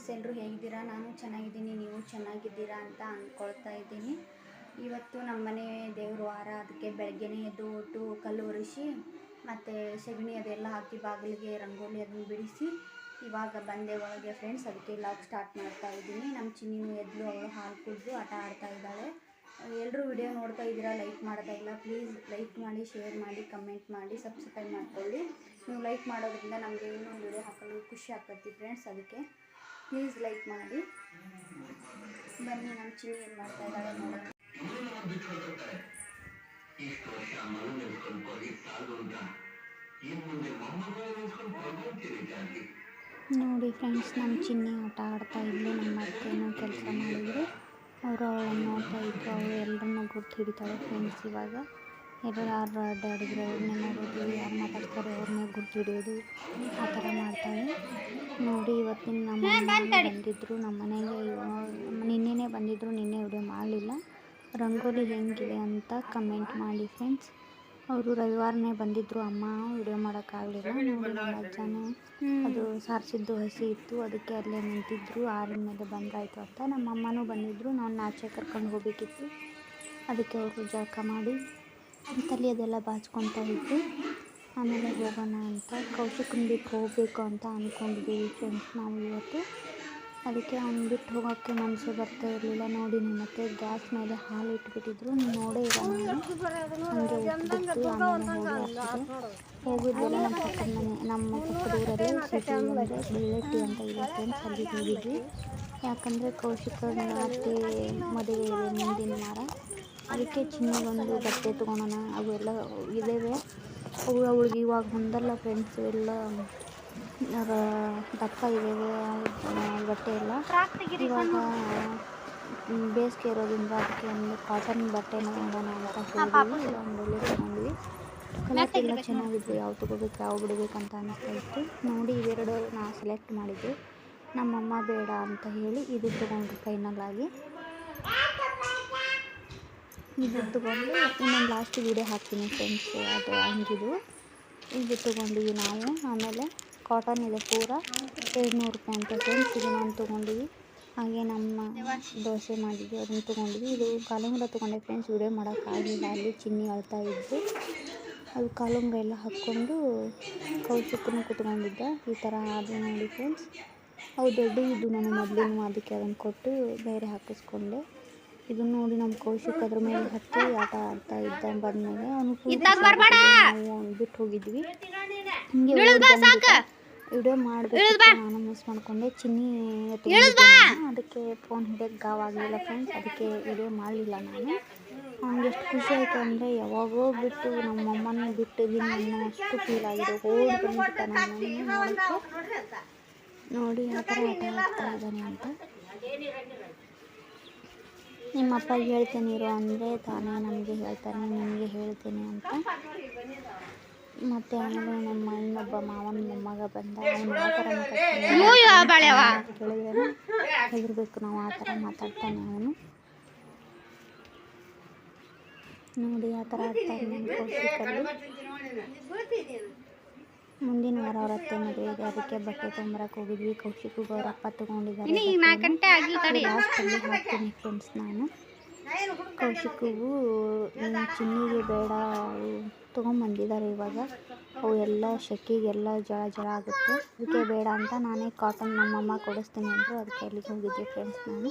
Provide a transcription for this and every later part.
Friends ಎಲ್ಲರೂ ಹೇಗಿದ್ದೀರಾ? ನಾನು ಚೆನ್ನಾಗಿದ್ದೀನಿ, ನೀವು ಚೆನ್ನಾಗಿದ್ದೀರಾ ಅಂತ ಅಂದ್ಕೊಳ್ತಾ ಇದ್ದೀನಿ. ಇವತ್ತು ನಮ್ಮ ಮನೆ ದೇವ್ರ ವಾರ, ಅದಕ್ಕೆ ಬೆಳಗ್ಗೆನೇ ಎದ್ದು ಒಟ್ಟು ಕಲ್ಲು ಒರೆಸಿ, ಮತ್ತು ಸಗಣಿ ಅದೆಲ್ಲ ಹಾಕಿ ಬಾಗಿಲಿಗೆ, ರಂಗೋಲಿ ಅದನ್ನು ಬಿಡಿಸಿ, ಇವಾಗ ಬಂದೆ ಒಳಗೆ ಫ್ರೆಂಡ್ಸ್, ಅದಕ್ಕೆ ಲಾಗ್ ಸ್ಟಾರ್ಟ್ ಮಾಡ್ತಾ ಇದ್ದೀನಿ. ನಮ್ಮ ಚಿನ್ನಿನೂ ಎದ್ಲು ಅವಳು ಹಾಲು ಕುಡಿದು ಆಟ ಆಡ್ತಾ ಇದ್ದಾಳೆ. ಎಲ್ಲರೂ ವಿಡಿಯೋ ನೋಡ್ತಾ ಇದ್ದೀರಾ, ಲೈಕ್ ಮಾಡ್ತಾ ಇಲ್ಲ. ಪ್ಲೀಸ್ ಲೈಕ್ ಮಾಡಿ, ಶೇರ್ ಮಾಡಿ, ಕಮೆಂಟ್ ಮಾಡಿ, ಸಬ್ಸ್ಕ್ರೈಬ್ ಮಾಡ್ಕೊಳ್ಳಿ. ನೀವು ಲೈಕ್ ಮಾಡೋದ್ರಿಂದ ನಮಗೆ ಇನ್ನೊಂದು ವಿಡಿಯೋ ಹಾಕಲು ಖುಷಿ ಆಗ್ತೈತಿ ಫ್ರೆಂಡ್ಸ್, ಅದಕ್ಕೆ. ಪ್ಲೀಸ್ ಲೈಕ್ ಮಾಡಿ. ಬನ್ನಿ, ನಮ್ಮ ಚಿನ್ನಿ ಏನು ಮಾಡ್ತಾ ಇದ್ದಾಳೆ ನೋಡಿ ನೋಡಿ ಫ್ರೆಂಡ್ಸ್ ನಮ್ಮ ಚಿನ್ನಿ ಆಟ ಆಡ್ತಾ ಇದ್ಲು, ನಮ್ಮ ಅತ್ತೆನೂ ಕೆಲಸ ಮಾಡಿದ್ರು. ಅವರು ಅವಳನ್ನು ನೋಡ್ತಾ ಇದ್ರು, ಅವಳು ಎಲ್ಲರನ್ನೂ ಗುರ್ತು ಹಿಡಿತಾಳೆ ಫ್ರೆಂಡ್ಸ್ ಇವಾಗ. ಎಲ್ಲರೂ ಯಾರು ಅಡ್ಡಾಡಿದ್ರು ಅವ್ರನ್ನೇ ನೋಡೋದು ಯಾರು ಮಾತಾಡ್ತಾರೆ ಅವ್ರನ್ನೇ ಗುರ್ತು ಹಿಡಿಯೋದು ಆ ಥರ ಮಾಡ್ತಾಳೆ ನೋಡಿ ಇವತ್ತಿನ ನಮ್ಮ ಬಂದಿದ್ದರು ನಮ್ಮ ಮನೆಗೆ ನಿನ್ನೆನೇ ಬಂದಿದ್ದರು ನಿನ್ನೆ ವಿಡಿಯೋ ಮಾಡಲಿಲ್ಲ. ರಂಗೋಲಿ ಹೆಂಗಿದೆ ಅಂತ ಕಮೆಂಟ್ ಮಾಡಿ ಫ್ರೆಂಡ್ಸ್ ಅವರು ರವಿವಾರನೇ ಬಂದಿದ್ದರು ಅಮ್ಮ ವಿಡಿಯೋ ಮಾಡೋಕ್ಕಾಗಲಿಲ್ಲ. ನೋಡಿ ಅಜ್ಜನೂ ಅದು ಸಾರಿಸಿದ್ದು ಹಸಿ ಇತ್ತು, ಅದಕ್ಕೆ ಅಲ್ಲೇ ನಿಂತಿದ್ದರು ಆರಿನ ಮೇಲೆ ಬಂದಾಯಿತು ಅಂತ. ನಮ್ಮ ಅಮ್ಮನೂ ಬಂದಿದ್ದರು ನಾನು ನಾಚೆ ಕರ್ಕೊಂಡು ಹೋಗಬೇಕಿತ್ತು. ಅದಕ್ಕೆ ಅವರು ಜಳಕ ಮಾಡಿ ತಲೆ ಅದೆಲ್ಲ ಬಾಚ್ಕೊತಾ ಇದ್ವಿ. ಆಮೇಲೆ ಹೋಗೋಣ ಅಂತ. ಕೌಶಿಕನ ಬಿಟ್ಟು ಹೋಗಬೇಕು ಅಂತ ಅಂದ್ಕೊಂಡಿದ್ದೀವಿ ಫ್ರೆಂಡ್ಸ್ ನಾವು ಇವತ್ತು. ಅದಕ್ಕೆ ಅವ್ನು ಬಿಟ್ಟು ಹೋಗೋಕ್ಕೆ ಮನಸ್ಸು ಬರ್ತಾ ಇರಲಿಲ್ಲ. ನೋಡಿ ಮತ್ತೆ ಗ್ಯಾಸ್ ಮೇಲೆ ಹಾಲು ಇಟ್ಬಿಟ್ಟಿದ್ರು. ನೋಡೇ ಇಲ್ಲ ಹೋಗಿದ್ವಲ್ಲ ನಮ್ಮ ಪಕ್ಕದ ಮನೆ. ನಮ್ಮ ಪಕ್ಕದ ಊರಲ್ಲಿ ಸಿಟಿ ಅಂದರೆ ಬೆಳ್ಳಟ್ಟಿ ಅಂತ ಇದೆ ಫ್ರೆಂಡ್ಸ್ ಅಲ್ಲಿ ಹೋಗಿದ್ವಿ. ಯಾಕಂದರೆ ಕೌಶಿಕನ ಅತ್ತೆ ಮದುವೆ ಇದೆ ಮುಂದಿನ ವಾರ. ಅದಕ್ಕೆ ಚಿನ್ನಗೊಂದು ಬಟ್ಟೆ ತೊಗೊಳೋಣ, ಅವೆಲ್ಲ ಇದ್ದಾವೆ ಅವು ಅವಳಿಗೆ ಇವಾಗ ಬಂದಲ್ಲ ಫ್ರೆಂಡ್ಸ್ ಎಲ್ಲ ದಪ್ಪ ಇದ್ದಾವೆ ಬಟ್ಟೆ ಎಲ್ಲ. ಇವಾಗ ಬೇಸಿಗೆ ಇರೋದ್ರಿಂದ ಅದಕ್ಕೆ ಒಂದು ಕಾಟನ್ ಬಟ್ಟೆನ ನೋಡೋಣ ಅಂತ ಒಂದೊಳ್ಳೆ ತೊಗೊಂಡ್ವಿ. ಕಲರ್ ಎಲ್ಲ ಯಾವ ತೊಗೋಬೇಕು ಯಾವ ಬಿಡಬೇಕು ಅಂತ ಅನ್ನಿಸ್ತಾ ಇತ್ತು. ನೋಡಿ ಇವೆರಡು ನಾ ಸೆಲೆಕ್ಟ್ ಮಾಡಿದ್ದೆ. ನಮ್ಮಮ್ಮ ಬೇಡ ಅಂತ ಹೇಳಿ ಇದು ತೊಗೊಂಡ್ರು ಫೈನಲ್ ಆಗಿ. ಇದು ತೊಗೊಂಡು ಇನ್ನೊಂದು ಲಾಸ್ಟ್ ವೀಡಿಯೋ ಹಾಕ್ತೀನಿ ಫ್ರೆಂಡ್ಸ್ ಅದು ಹಂಗಿದು ಇದು ತೊಗೊಂಡಿವಿ ನಾವು. ಆಮೇಲೆ ಕಾಟನ್ ಇದೆ ಪೂರ. ಏಳ್ನೂರು ರೂಪಾಯಿ ಅಂತ ಫ್ರೆಂಡ್ಸ್ ಇದು ನಾನು ತೊಗೊಂಡಿವಿ. ಹಾಗೆ ನಮ್ಮ ದೋಸೆ ಮಾಡಿದ್ವಿ. ಅದನ್ನು ತೊಗೊಂಡ್ವಿ. ಇದು ಕಾಲುಂಗ್ರ ತೊಗೊಂಡೆ ಫ್ರೆಂಡ್ಸ್ ವಿಡಿಯೋ ಮಾಡೋಕ್ಕಾಗಲಿಲ್ಲ ಅಲ್ಲಿ ಚಿನ್ನಿ ಅಳ್ತಾ ಇದ್ದು ಅದು ಕಾಲುಂಗ್ರ ಎಲ್ಲ ಹಾಕ್ಕೊಂಡು ಕೌಶಿಕನು ಕುತ್ಕೊಂಡಿದ್ದೆ. ಈ ಥರ ಆದರೆ ನೋಡಿ ಫ್ರೆಂಡ್ಸ್ ಅವು ದೊಡ್ಡ ಇದು ನಾನು ಮೊದಲಿನ ಅದಕ್ಕೆ ಅದನ್ನು ಕೊಟ್ಟು ಬೇರೆ ಹಾಕಿಸ್ಕೊಂಡೆ. ಇದನ್ನ ನೋಡಿ ನಮ್ಮ ಕೌಶಿಕ್ ಅದ್ರ ಮೇಲೆ ಹತ್ತಿ ಆಟ ಆಡ್ತಾ ಇದ್ದ ಬಂದ್ಮೇಲೆ ಅವನು ಬಿಟ್ಟು ಹೋಗಿದ್ವಿ. ಹಿಂಗೆ ವಿಡಿಯೋ ಮಾಡಬೇಕು ನಾನು ಮಿಸ್ ಮಾಡ್ಕೊಂಡೆ. ಚಿನ್ನಿ ಅದಕ್ಕೆ ಫೋನ್ ಹಿಡಿಯೋಕ್ಕೆ ಗಾವ್ ಆಗಲಿಲ್ಲ ಫ್ರೆಂಡ್ಸ್ ಅದಕ್ಕೆ ವಿಡಿಯೋ ಮಾಡಲಿಲ್ಲ ನಾನು. ಅವ್ನಿಗೆ ಎಷ್ಟು ಖುಷಿ ಆಯಿತು ಅಂದರೆ ಯಾವಾಗೋ ಬಿಟ್ಟು ನಮ್ಮ ಅಮ್ಮನ ಬಿಟ್ಟಿದ್ದೀನಿ ಅನ್ನೋ ಅಷ್ಟು ಫೀಲ್ ಆಗಿದೆ ಓಡಿ ಬಂದ್ಬಿಟ್ಟ ನಾನು ನೋಡೋಕ್ಕೆ ನೋಡಿ ಆ ಥರ ಆಟ ಆಡ್ತಾ ಇದ್ದಾನೆ ಅಂತ. ನಿಮ್ಮ ಅಪ್ಪಗೆ ಹೇಳ್ತೇನೆ ಇರು ಅಂದರೆ ತಾನೇ ನಮಗೆ ಹೇಳ್ತಾನೆ ನಿಮಗೆ ಹೇಳ್ತೇನೆ ಅಂತ. ಮತ್ತೆ ಆಮೇಲೆ ನಮ್ಮ ಇನ್ನೊಬ್ಬ ಮಾವನ ಮೊಮ್ಮಗ ಬಂದ ಅವನು ಆ ಥರ ಕೇಳಿದ್ರೆ ಹೆದರ್ಬೇಕು ನಾವು ಆ ಥರ ಮಾತಾಡ್ತಾನೆ ಅವನು. ನೋಡಿ ಆ ಥರ ಆಗ್ತಾನೆ ಮುಂದಿನ ವಾರ ಅವ್ರ ಅತ್ತೆ ಮದುವೆ ಇದೆ ಅದಕ್ಕೆ ಬಟ್ಟೆ ತೊಂಬರಕ್ಕೆ ಹೋಗಿದ್ವಿ. ಕೌಶಿಕು ಅವ್ರ ತಗೊಂಡಿದ್ದಾರೆ. ತೊಗೊಂಡಿದ್ದಾರೆ ಲಾಸ್ಟಲ್ಲಿ ಹಾಕ್ತೀನಿ ಫ್ರೆಂಡ್ಸ್ ನಾನು. ಕೌಶಿಕಿಗೂ ಚಿನ್ನಿಗೆ ಬೇಡ ತೊಗೊಂಬಂದಿದ್ದಾರೆ ಇವಾಗ. ಅವು ಎಲ್ಲ ಶೆಕೆಗೆಲ್ಲ ಜಳ ಜಳ ಆಗುತ್ತೆ. ಅದಕ್ಕೆ ಬೇಡ ಅಂತ ನಾನೇ ಕಾಟನ್ ನಮ್ಮಮ್ಮ ಕೊಡಿಸ್ತೀನಿ ಅಂದರು ಅದಕ್ಕೆ ಅಲ್ಲಿಗೆ ಹೋಗಿದ್ದೆ ಫ್ರೆಂಡ್ಸ್ ನಾನು.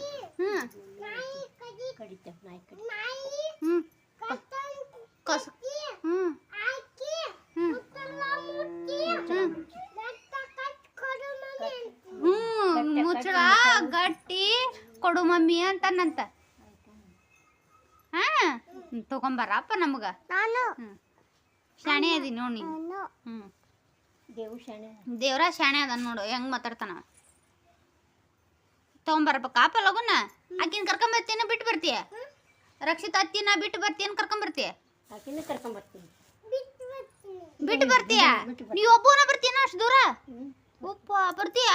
ಹ್ಮ್. ಕೊಡು ಮಮ್ಮಿ ಅಂತನಂತ. ಹಾ ತಗೊಂಬರಪ್ಪ ನಮಗ. ಶಾಣೆ ಅದಿ ನೋಡಿ ದೇವ್ರ ಶಾಣೆ ಅದ. ನೋಡು ಹೆಂಗ್ ಮಾತಾಡ್ತಾನ. ತಗೊಂಬರಪ್ಪ ಕಾಪ ಲಗುನ? ಆಕಿನ ಕರ್ಕೊಂಬರ್ತೀನ ಬಿಟ್ಟು ಬರ್ತೀಯ? ರಕ್ಷಿತ ಅತ್ತಿನ ಬಿಟ್ಟು ಬರ್ತೀಯನ್ ಕರ್ಕೊಂಬರ್ತೀಯ ಬಿಟ್ಟು ಬರ್ತೀಯ? ನೀ ಒಬ್ಬನ ಬರ್ತೀನ. ಅಷ್ಟು ದೂರ? ಉಪ್ಪ ಬರ್ತೀಯ?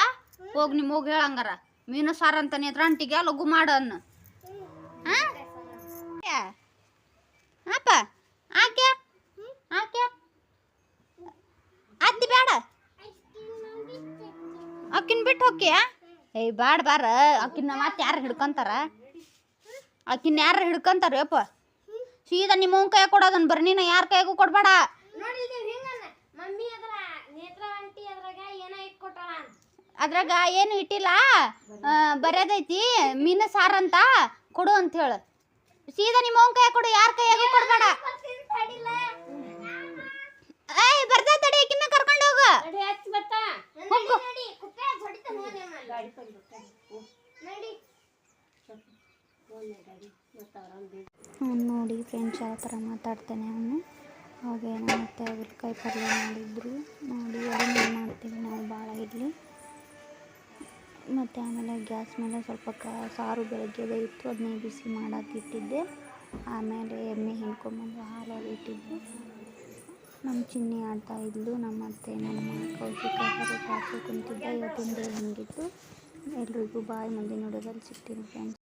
ಹೋಗ್ ನಿಮ್ ಹೋಗಿ ಹೇಳಂಗಾರ. ಮೀನು ಸಾರು ಅಂತ ನೇತ್ರಂಟಿಗೆ ಲಘು ಮಾಡು ಅನ್ನು ಹಾ? ಯಾ? ಅಪ್ಪ ಆಕೆ ಆಕೆ ಅತ್ತಿ ಬೇಡ ಅಕ್ಕಿನ ಬಿಟ್ಟು ಹೋಗ್ತೀಯ ಏಯ್ ಬಾಡ್ ಬಾರ ಅಕ್ಕಿನ ಮತ್ತೆ ಯಾರು ಹಿಡ್ಕೊಂತಾರ? ಅಕ್ಕಿನ ಯಾರು ಹಿಡ್ಕೊಂತಾರ, ಯಪ್ಪ? ಸೀದಾ ನಿಮ್ಮ ಕೈ ಕೊಡೋದನ್ ಬರ್ರಿ. ನೀನು ಯಾರ ಕೈಗೂ ಕೊಡ್ಬೇಡ. ನೋಡಿ ಮಮ್ಮಿ ಅದ್ರ ನೇತ್ರ ಅಂಟಿ ಅದ್ರಾಗ ಏನೋ ಇಟ್ಕೊಟ್ಟಾಳ ಅದ್ರಾಗ ಏನು ಇಟ್ಟಿಲ್ಲ ಬರೆದೈತಿ ಮೀನ ಸಾರಂತ ಕೊಡು ಅಂತ ಹೇಳು ಸೀದಾ ನಿಮ್ಮ ಅವ್ನ ಕೈ ಕೊಡು ಯಾರ ಕೈಯಾಗೂ ಕೊಡ್ಬೇಡ. ಏಯ್ ಬರ್ತಾ ತಡಿ ಆಕಿನ ಕರ್ಕೊಂಡು ಹೋಗು. ಹೋಗು. ನಡಿ. ಫ್ರೆಂಡ್ಸ್ ಯಾವ ಥರ ಮಾತಾಡ್ತೇನೆ ಅವನು. ಹಾಗೆ ಮತ್ತೆ ಕೈ ಪಲ್ಯ ಮಾಡಿದ್ರು. ನೋಡಿ ಅದನ್ನ ಮಾಡ್ತೀವಿ ನಾವು ಭಾಳ ಇರಲಿ ಮತ್ತು ಆಮೇಲೆ ಗ್ಯಾಸ್ ಮೇಲೆ ಸ್ವಲ್ಪ ಕ ಸಾರು ಬೆಳಗ್ಗೆದೇ ಇತ್ತು ಅದನ್ನೇ ಬಿಸಿ ಮಾಡಕ್ಕೆ ಇಟ್ಟಿದ್ದೆ. ಆಮೇಲೆ ಎಮ್ಮೆ ಹಿಂಡ್ಕೊಂಬಂದು ಹಾಲಲ್ಲಿ ಇಟ್ಟಿದ್ದೆ. ನಮ್ಮ ಚಿನ್ನಿ ಆಡ್ತಾ ಇದ್ಲು ನಮ್ಮ ಅತ್ತೆ ನಮ್ಮ ಕೌಶಿಕ ಕಾಸು ಕುಂತಿದ್ದ ಇವತ್ತಿನ ಡೇ ಹಿಂಗಿತ್ತು. ಎಲ್ರಿಗೂ ಬಾಯ್ ಮುಂದಿನ ನೋಡೋದಲ್ಲಿ ಸಿಗ್ತೀನಿ ಫ್ರೆಂಡ್ಸ್